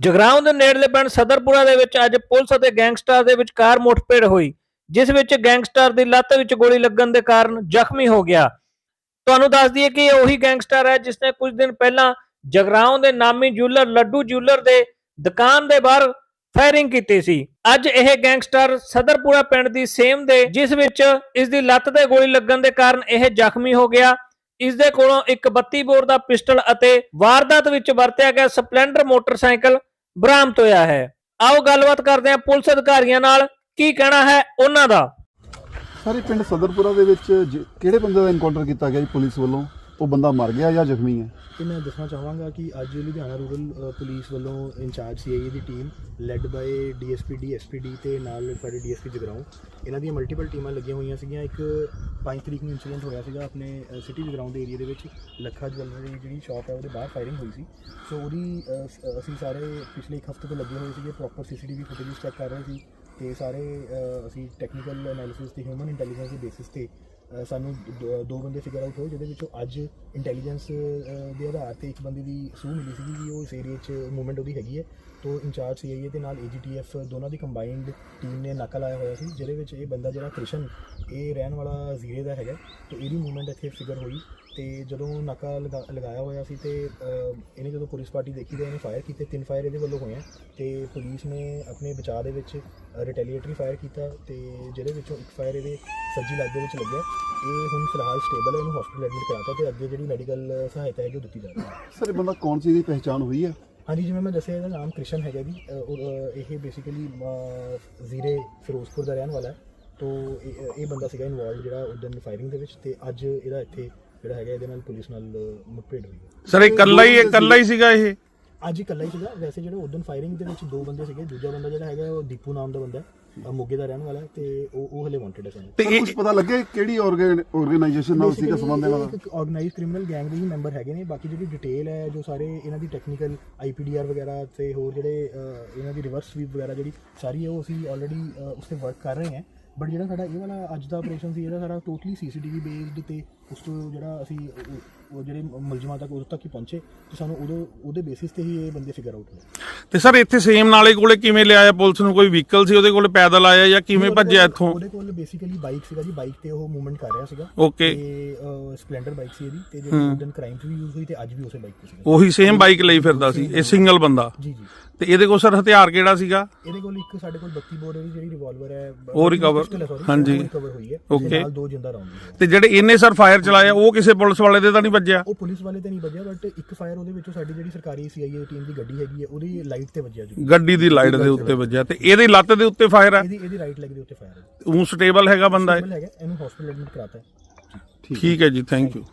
ਜਗਰਾਉਂ ਦੇ ਨੇੜਲੇ ਪਿੰਡ ਸਦਰਪੁਰਾ ਦੇ ਵਿੱਚ ਅੱਜ ਪੁਲਿਸ ਅਤੇ ਗੈਂਗਸਟਰ ਦੇ ਵਿਚਕਾਰ ਮੁੱਠਭੇੜ ਹੋਈ, ਜਿਸ ਵਿੱਚ ਗੈਂਗਸਟਰ ਦੀ ਲੱਤ ਵਿੱਚ ਗੋਲੀ ਲੱਗਣ ਦੇ ਕਾਰਨ ਜ਼ਖਮੀ ਹੋ ਗਿਆ। ਤੁਹਾਨੂੰ ਦੱਸ ਦਈਏ ਕਿ ਇਹ ਉਹੀ ਗੈਂਗਸਟਰ ਹੈ ਜਿਸ ਨੇ ਕੁਝ ਦਿਨ ਪਹਿਲਾਂ ਜਗਰਾਉਂ ਦੇ ਨਾਮੀ ਜੂਲਰ ਲੱਡੂ ਜੂਲਰ ਦੇ ਦੁਕਾਨ ਦੇ ਬਾਹਰ ਫਾਇਰਿੰਗ ਕੀਤੀ ਸੀ। ਅੱਜ ਇਹ ਗੈਂਗਸਟਰ ਸਦਰਪੁਰਾ ਪਿੰਡ ਦੀ ਸੇਮ ਦੇ, ਜਿਸ ਵਿੱਚ ਇਸ ਦੀ ਲੱਤ ਤੇ ਗੋਲੀ ਲੱਗਣ ਦੇ ਕਾਰਨ ਇਹ ਜ਼ਖਮੀ ਹੋ ਗਿਆ। ਇਸ ਦੇ ਕੋਲੋਂ ਇੱਕ 32 ਬੋਰ ਦਾ ਪਿਸਟਲ ਅਤੇ ਵਾਰਦਾਤ ਵਿੱਚ ਵਰਤਿਆ ਗਿਆ ਸਪਲੈਂਡਰ ਮੋਟਰਸਾਈਕਲ ਬਰਾਮਦ ਹੋਇਆ ਹੈ। ਆਓ ਗੱਲਬਾਤ ਕਰਦੇ ਹਾਂ ਪੁਲਿਸ ਅਧਿਕਾਰੀਆਂ ਨਾਲ। ਕੀ ਕਹਿਣਾ ਹੈ ਉਹਨਾਂ ਦਾ? ਸਾਰੇ ਪਿੰਡ ਸਦਰਪੁਰਾ ਦੇ ਵਿੱਚ ਜ- ਕਿਹੜੇ ਬੰਦੇ ਦਾ ਐਨਕਾਊਂਟਰ ਕੀਤਾ ਗਿਆ ਜੀ ਪੁਲਿਸ ਵੱਲੋਂ? ਉਹ ਬੰਦਾ ਮਰ ਗਿਆ ਜਾਂ ਜ਼ਖਮੀ ਹੈ? ਤੇ ਮੈਂ ਦੱਸਣਾ ਚਾਹਾਂਗਾ ਕਿ ਅੱਜ ਲੁਧਿਆਣਾ ਰੂਰਲ ਪੁਲਿਸ ਵੱਲੋਂ incharge CIA the team led by DSP DSPD ਤੇ ਨਾਲ ਸਾਡੇ ਡੀਐਸਪੀ ਜਗਰਾਉਂ। ਇਹਨਾਂ ਦੀਆਂ ਮਲਟੀਪਲ ਟੀਮਾਂ ਲੱਗੀਆਂ ਹੋਈਆਂ ਸੀਗੀਆਂ। ਇੱਕ 5 ਤਰੀਕ ਨੂੰ ਇਨਸੀਡੈਂਟ ਹੋਇਆ ਸੀਗਾ ਆਪਣੇ ਸਿਟੀ ਜਗਰਾਉਂ ਦੇ ਏਰੀਆ ਦੇ ਵਿੱਚ। ਲੱਖਾ ਜਵੈਲਰੀ ਜਿਹੜੀ ਸ਼ਾਪ ਹੈ, ਉਹਦੇ ਬਾਹਰ ਫਾਇਰਿੰਗ ਹੋਈ ਸੀ। ਸੋ ਉਹਦੀ ਅਸੀਂ ਸਾਰੇ ਪਿਛਲੇ ਇੱਕ ਹਫ਼ਤੇ ਤੋਂ ਲੱਗੇ ਹੋਏ ਸੀਗੇ। ਪ੍ਰੋਪਰ ਸੀਸੀਟੀਵੀ ਫੁਟੇਜ ਚੈੱਕ ਕਰ ਰਹੇ ਸੀ। ਤੇ ਸਾਰੇ ਅਸੀਂ ਟੈਕਨੀਕਲ ਐਨਾਲਿਸਿਸ ਤੇ ਹਿਊਮਨ ਇੰਟੈਲੀਜੈਂਸ ਦੇ ਬੇਸਿਸ ਤੇ ਸਾਨੂੰ ਦ- ਦੋ ਬੰਦੇ ਫਿਗਰ ਆਊਟ ਹੋਏ ਜਿਹਦੇ ਵਿੱਚੋਂ ਅੱਜ ਇੰਟੈਲੀਜੈਂਸ ਦੇ ਆਧਾਰ ਤੇ ਇੱਕ ਬੰਦੇ ਦੀ ਸੂਹ ਮਿਲੀ ਸੀਗੀ ਕਿ ਉਹ ਇਸ ਏਰੀਆ 'ਚ ਮੂਵਮੈਂਟ ਉਹਦੀ ਹੈਗੀ ਹੈ। ਤੋਂ ਇੰਚਾਰਜ ਸੀਆਈਏ ਤੇ ਨਾਲ ਏਜੀਟੀਐਫ ਦੋਨਾਂ ਦੀ ਕੰਬਾਈਨਡ ਟੀਮ ਨੇ ਨਾਕਾ ਲਾਇਆ ਹੋਇਆ ਸੀ, ਜਿਹਦੇ ਵਿੱਚ ਇਹ ਬੰਦਾ ਜਿਹੜਾ ਕ੍ਰਿਸ਼ਨ, ਇਹ ਰਹਿਣ ਵਾਲਾ ਜ਼ੀਰੇ ਦਾ ਹੈਗਾ। ਤੇ ਇਹਦੀ ਮੂਵਮੈਂਟ ਇੱਥੇ ਫਿਗਰ ਹੋਈ ਤੇ ਜਦੋਂ ਨਾਕਾ ਲਗਾ- ਲਗਾਇਆ ਹੋਇਆ ਸੀ ਤੇ ਇਹਨੇ ਜਦੋਂ ਪੁਲਿਸ ਪਾਰਟੀ ਦੇਖੀ ਤੇ ਇਹਨੇ ਫਾਇਰ ਕੀਤੇ, ਤਿੰਨ ਫਾਇਰ ਇਹਦੇ ਵੱਲੋਂ ਹੋਏ ਆ ਤੇ ਪੁਲਿਸ ਨੇ ਆਪਣੇ ਬਚਾਅ ਦੇ ਵਿੱਚ ਰਿਟੈਲੀਏਟਰੀ ਫਾਇਰ ਕੀਤਾ ਤੇ ਜਿਹਦੇ ਵਿੱਚੋਂ ਇੱਕ ਫਾਇਰ ਇਹਦੇ ਸੱਜੀ ਲੱਤ ਦੇ ਵਿੱਚ ਲੱਗਿਆ। ਇਹ ਹੁਣ ਫਿਲਹਾਲ ਸਟੇਬਲ ਹੈ ਇਹਨੂੰ ਹਸਪੀਟਲ ਐਡਮਿਟ ਕਰਾਤਾ ਤੇ ਅੱਗੇ ਜਿਹੜੀ ਮੈਡੀਕਲ ਸਹਾਇਤਾ ਹੈਗੀ ਉਹ ਦਿੱਤੀ ਜਾ ਰਹੀ ਹੈ। ਸਰ ਇਹ ਬੰਦਾ ਕੌਣ ਸੀ ਦੀ ਪਹਿਚਾਣ ਹੋਈ ਹੈ? ਹਾਂਜੀ ਜਿਵੇਂ ਮੈਂ ਦੱਸਿਆ ਇਹਦਾ ਨਾਮ ਕ੍ਰਿਸ਼ਨ ਹੈਗਾ ਜੀ। ਅ, ਔਰ, ਅ, ਇਹ ਬੇਸਿਕਲੀ ਜ਼ੀਰੇ ਫਿਰੋਜ਼ਪੁਰ ਦਾ ਰਹਿਣ ਵਾਲਾ ਹੈ। ਤੋਂ ਇਹ ਇਹ ਬੰਦਾ ਸੀਗਾ ਇਨਵੋਲਵ ਜਿਹੜਾ ਉਦੋਂ ਫਾਇਰਿੰਗ ਦੇ ਵਿੱਚ ਤੇ ਅੱਜ ਇਹਦਾ ਇੱਥੇ ਜਿਹੜਾ ਹੈਗਾ ਇਹਦੇ ਨਾਲ ਪੁਲਿਸ ਨਾਲ ਅ, ਮੁੱਠਭੇੜ ਹੋਈ ਹੈ। ਸਰ ਇਹ ਇਕੱਲਾ ਹੀ ਇਕੱਲਾ ਹੀ ਸੀਗਾ ਇਹ? ਅੱਜ ਹੀ ਇਕੱਲਾ ਹੀ ਸੀਗਾ। ਵੈਸੇ ਜਿਹੜਾ ਉਦੋਂ ਫਾਇਰਿੰਗ ਦੇ ਵਿੱਚ ਦੋ ਬੰਦੇ ਸੀਗੇ ਦੂਜਾ ਬੰਦਾ ਜਿਹੜਾ ਹੈਗਾ ਉਹ ਦੀਪੂ ਨਾਮ ਦਾ ਬੰਦਾ ਹੈ। ਅ, ਮੋਗੇ ਦਾ ਰਹਿਣ ਵਾਲਾ ਹੈ ਤੇ ਉਹ ਉਹ ਹਲੇ ਵਾਂਟਡ ਹੈ ਸਾਨੂੰ। ਤੇ ਇਹ ਕੁਝ ਪਤਾ ਲੱਗੇ ਕਿਹੜੀ ਆਰਗੇਨਾਈਜੇਸ਼ਨ ਨਾਲ ਸੀਗਾ ਸੰਬੰਧ ਇਹਨਾਂ ਦਾ? ਆਰਗੇਨਾਈਜ਼ ਕ੍ਰਿਮੀਨਲ ਗੈਂਗ ਦੇ ਹੀ ਮੈਂਬਰ ਹੈਗੇ ਨੇ ਬਾਕੀ ਜਿਹੜੀ ਡਿਟੇਲ ਹੈ ਜੋ ਸਾਰੇ ਇਹਨਾਂ ਦੀ ਟੈਕਨੀਕਲ ਆਈਪੀਡੀਆਰ ਵਗੈਰਾ ਤੇ ਹੋਰ ਜਿਹੜੇ ਅ, ਇਹਨਾਂ ਦੀ ਰਿਵਰਸ ਸਵੀਪ ਵਗੈਰਾ ਜਿਹੜੀ ਸਾਰੀ ਹੈ ਉਹ ਅਸੀਂ ਆਲਰੇਡੀ ਉਸ ਤੇ ਵਰਕ ਕਰ ਰਹੇ ਹਾਂ। ਬਟ ਜਿਹੜਾ ਸਾਡਾ ਇਹ ਵਾਲਾ ਅੱਜ ਦਾ ਆਪਰੇਸ਼ਨ ਸੀ ਇਹਦਾ ਸਾਰਾ ਟੋਟਲੀ ਸੀਸੀਟੀਵੀ ਬੇਸਡ ਤੇ ਉਸ ਤੋਂ ਜਿਹੜਾ ਅਸੀਂ ਉਹ- ਉਹ ਜਿਹੜੇ ਮੁਲਜ਼ਮਾਂ ਤੱਕ ਉਦੋਂ ਤੱਕ ਹੀ ਪਹੁੰਚੇ ਤੇ ਸਾਨੂੰ ਉਦੋਂ ਉਹਦੇ ਬੇਸਿਸ ਤੇ ਹੀ ਇਹ ਬੰਦੇ ਫਿਗਰ ਆਊਟ ਹੋਏ। ਤੇ ਸਰ ਇੱਥੇ ਸੇਮ ਨਾਲੇ ਕੋਲੇ ਕਿਵੇਂ ਲਿਆਇਆ? ਪੁਲਿਸ ਨੂੰ ਕੋਈ ਵਹੀਕਲ ਸੀ ਉਹਦੇ ਕੋਲੇ ਪੈਦਲ ਆਇਆ ਜਾਂ ਕਿਵੇਂ ਉਹਦੇ ਭੱਜਿਆ ਕੋਲ- ਇੱਥੋਂ? ਉਹਦੇ ਕੋਲ ਬੇਸਿਕਲੀ ਬਾਈਕ ਸੀਗਾ ਜੀ ਬਾਈਕ ਤੇ ਉਹ ਮੂਵਮੈਂਟ ਕਰ ਰਿਹਾ ਸੀਗਾ। ਓਕੇ ਤੇ ਸਪਲੈਂਡਰ ਬਾਈਕ ਸੀ ਇਹਦੀ ਤੇ ਜਿਹੜੀ ਉਦੋਂ ਕ੍ਰਾਈਮ 'ਚ ਵੀ ਯੂਜ਼ ਹੋਈ ਤੇ ਅੱਜ ਵੀ ਉਸੇ ਬਾਈਕ ਤੇ ਸੀਗਾ। ਉਹੀ ਸੇਮ ਬਾਈਕ ਲਈ ਫਿਰਦਾ ਸੀ ਇਹ ਸਿੰਗਲ ਬੰਦਾ? ਜੀ ਜੀ। ਤੇ ਇਹਦੇ ਕੋਲ ਸਰ ਹਥਿਆਰ ਕਿਹੜਾ ਸੀਗਾ? ਇਹਦੇ ਕੋਲ ਇੱਕ ਸਾਡੇ ਕੋਲ 32 ਬੋਰ ਦੀ ਜਿਹੜੀ ਰਿਵਾਲਵਰ ਹੈ। ਉਹ recover- ਹਾਂਜੀ। ਰਿਕਵਰ ਹੋਈ ਹੈ Okay. ਤੇ ਨਾਲ ਦੋ ਜਿੰਦਾ ਰਾਉਂਡ ਤੇ ਜਿਹੜੇ ਇਹਨੇ ਸਰ ਫਾਇਰ ਚਲਾਇਆ ਉਹ ਕਿਸੇ ਪੁਲਿਸ ਵਾਲੇ ਦੇ ਤਾਂ ਨਹੀਂ ਵੱਜਿਆ? ਉਹ ਪੁਲਿਸ ਵਾਲੇ ਤੇ ਨਹੀਂ ਵੱਜਿਆ ਬਟ ਇੱਕ ਫਾਇਰ ਉਹਦੇ ਵਿੱਚੋਂ ਸਾਡੀ ਜਿਹੜੀ ਸਰਕਾਰੀ ਸੀਆਈਏ ਟੀਮ ਦੀ ਗੱਡੀ ਹੈਗੀ ਹੈ ਉਹਦੀ ਲਾਈਟ ਤੇ ਵੱਜਿਆ ਜੀ। ਗੱਡੀ ਦੀ ਲਾਈਟ ਦੇ ਉੱਤੇ ਵੱਜਿਆ। ਤੇ ਇਹਦੀ ਲੱਤ ਦੇ ਉੱਤੇ ਫਾਇਰ ਹੈ ਇਹਦੀ ਇਹਦੀ ਰਾਈਟ ਲੈਗ ਦੇ ਉੱਤੇ ਫਾਇਰ ਹੈ। ਉਹ ਸਟੇਬਲ ਹੈਗਾ ਬੰਦਾ ਇਹ? ਹੈਗਾ ਇਹਨੂੰ ਹਸਪੀਟਲ ਐਡਮਿਟ ਕਰਾਤਾ ਹੈ। ਠੀਕ ਹੈ ਜੀ ਥੈਂਕ ਯੂ